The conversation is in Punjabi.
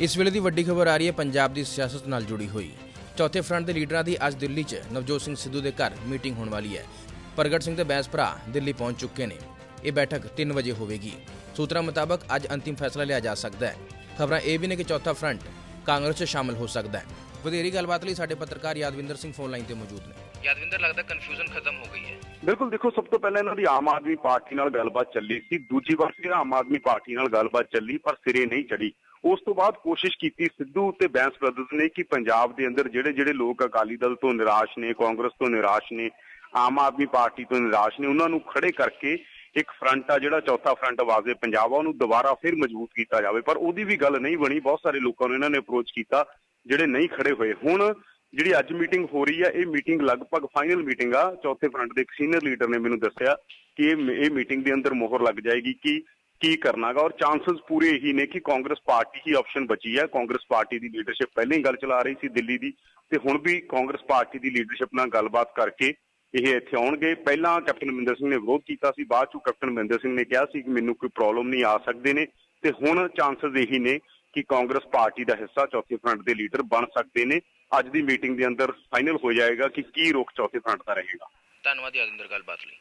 ਇਸ ਵੇਲੇ ਦੀ ਵੱਡੀ ਖਬਰ ਆ ਰਹੀ ਹੈ ਪੰਜਾਬ ਦੀ ਸਿਆਸਤ ਨਾਲ ਜੁੜੀ ਹੋਈ। ਚੌਥੇ ਫਰੰਟ ਦੇ ਲੀਡਰਾਂ ਦੀ ਅੱਜ ਦਿੱਲੀ 'ਚ ਨਵਜੋਤ ਸਿੰਘ ਸਿੱਧੂ ਦੇ ਘਰ ਮੀਟਿੰਗ ਹੋਣ ਵਾਲੀ ਹੈ। ਪ੍ਰਗਟ ਸਿੰਘ ਤੇ ਬੈਂਸ ਭਰਾ ਦਿੱਲੀ ਪਹੁੰਚ ਚੁੱਕੇ ਨੇ। ਇਹ ਬੈਠਕ 3 ਵਜੇ ਹੋਵੇਗੀ। ਸੂਤਰਾਂ ਮੁਤਾਬਕ ਅੱਜ ਅੰਤਿਮ ਫੈਸਲਾ ਲਿਆ ਜਾ ਸਕਦਾ ਹੈ। ਖਬਰਾਂ ਇਹ ਵੀ ਨੇ ਕਿ ਚੌਥਾ ਫਰੰਟ ਕਾਂਗਰਸ 'ਚ ਸ਼ਾਮਲ ਹੋ ਸਕਦਾ ਹੈ। ਵਧੇਰੀ ਗੱਲਬਾਤ ਲਈ ਸਾਡੇ ਪੱਤਰਕਾਰ ਯਾਦਵਿੰਦਰ ਸਿੰਘ ਫੋਨ ਲਾਈਨ ਤੇ ਮੌਜੂਦ ਨੇ। ਯਾਦਵਿੰਦਰ ਲੱਗਦਾ ਕਨਫਿਊਜ਼ਨ ਖਤਮ ਹੋ ਗਈ ਹੈ। ਬਿਲਕੁਲ ਦੇਖੋ ਸਭ ਤੋਂ ਪਹਿਲਾਂ ਇਹਨਾਂ ਦੀ ਆਮ ਆਦਮੀ ਪਾਰਟੀ ਨਾਲ ਗੱਲਬਾਤ ਚੱਲੀ ਸੀ। ਦੂਜੀ ਵਾਰ ਫਿਰ ਆਮ ਆਦਮੀ ਪਾਰਟੀ ਨਾਲ ਗੱਲਬਾਤ ਚੱਲੀ ਪਰ ਸਿਰੇ ਨਹੀਂ ਚੜੀ ਉਸ ਤੋਂ ਬਾਅਦ ਕੋਸ਼ਿਸ਼ ਕੀਤੀ ਸਿੱਧੂ ਤੇ ਬੈਂਸ ਬ੍ਰਦਰਜ਼ ਨੇ ਕਿ ਪੰਜਾਬ ਦੇ ਅੰਦਰ ਜਿਹੜੇ ਜਿਹੜੇ ਲੋਕ ਅਕਾਲੀ ਦਲ ਤੋਂ ਨਿਰਾਸ਼ ਨੇ, ਕਾਂਗਰਸ ਤੋਂ ਨਿਰਾਸ਼ ਨੇ, ਆਮ ਆਦਮੀ ਪਾਰਟੀ ਤੋਂ ਨਿਰਾਸ਼ ਨੇ, ਉਹਨਾਂ ਨੂੰ ਖੜੇ ਕਰਕੇ ਇੱਕ ਫਰੰਟ ਆ ਜਿਹੜਾ ਚੌਥਾ ਫਰੰਟ ਆਵਾਜ਼ੇ ਪੰਜਾਬ ਆ ਉਹਨੂੰ ਦੁਬਾਰਾ ਫਿਰ ਮਜ਼ਬੂਤ ਕੀਤਾ ਜਾਵੇ। ਪਰ ਉਹਦੀ ਵੀ ਗੱਲ ਨਹੀਂ ਬਣੀ, ਬਹੁਤ ਸਾਰੇ ਲੋਕਾਂ ਨੂੰ ਇਹਨਾਂ ਨੇ ਅਪਰੋਚ ਕੀਤਾ ਜਿਹੜੇ ਨਹੀਂ ਖੜੇ ਹੋਏ। ਹੁਣ ਜਿਹੜੀ ਅੱਜ ਮੀਟਿੰਗ ਹੋ ਰਹੀ ਆ ਇਹ ਮੀਟਿੰਗ ਲਗਭਗ ਫਾਈਨਲ ਮੀਟਿੰਗ ਆ। ਚੌਥੇ ਫਰੰਟ ਦੇ ਇੱਕ ਸੀਨੀਅਰ ਲੀਡਰ ਨੇ ਮੈਨੂੰ ਦੱਸਿਆ ਕਿ ਇਹ ਮੀਟਿੰਗ ਦੇ ਅੰਦਰ ਮੋਹਰ ਲੱਗ ਜਾਏਗੀ ਕਿ ਕੀ ਕਰਨਾਗਾ ਔਰ ਚਾਂਸਸ ਪੂਰੇ ਇਹੀ ਨੇ ਕਿ ਕਾਂਗਰਸ ਪਾਰਟੀ ਹੀ ਆਪਸ਼ਨ ਬਚੀ ਹੈ। ਕਾਂਗਰਸ ਪਾਰਟੀ ਦੀ ਲੀਡਰਸ਼ਿਪ ਪਹਿਲਾਂ ਹੀ ਗੱਲ ਚਲਾ ਰਹੀ ਸੀ ਦਿੱਲੀ ਦੀ। ਤੇ ਹੁਣ ਵੀ ਕਾਂਗਰਸ ਪਾਰਟੀ ਦੀ ਲੀਡਰਸ਼ਿਪ ਨਾਲ ਗੱਲਬਾਤ ਕਰਕੇ ਇਹ ਇੱਥੇ ਆਉਣਗੇ। ਪਹਿਲਾਂ ਕੈਪਟਨ ਅਮਰਿੰਦਰ ਸਿੰਘ ਨੇ ਵਿਰੋਧ ਕੀਤਾ ਸੀ। ਬਾਅਦ ਚੋਂ ਕੈਪਟਨ ਅਮਰਿੰਦਰ ਸਿੰਘ ਨੇ ਕਿਹਾ ਸੀ ਕਿ ਮੈਨੂੰ ਕੋਈ ਪ੍ਰੋਬਲਮ ਨਹੀਂ ਆ ਸਕਦੇ ਨੇ। ਤੇ ਹੁਣ ਚਾਂਸਸ ਇਹੀ ਨੇ ਕਿ ਕਾਂਗਰਸ ਪਾਰਟੀ ਦਾ ਹਿੱਸਾ ਚੌਥੇ ਫਰੰਟ ਦੇ ਲੀਡਰ ਬਣ ਸਕਦੇ ਨੇ। ਅੱਜ ਦੀ ਮੀਟਿੰਗ ਦੇ ਅੰਦਰ ਫਾਈਨਲ ਹੋ ਜਾਏਗਾ ਕਿ ਕੀ ਰੁਖ ਚੌਥੇ ਫਰੰਟ ਦਾ ਰਹੇਗਾ। ਧੰਨਵਾਦ ਯਾਦਵਿੰਦਰ ਗੱਲਬਾਤ ਲਈ।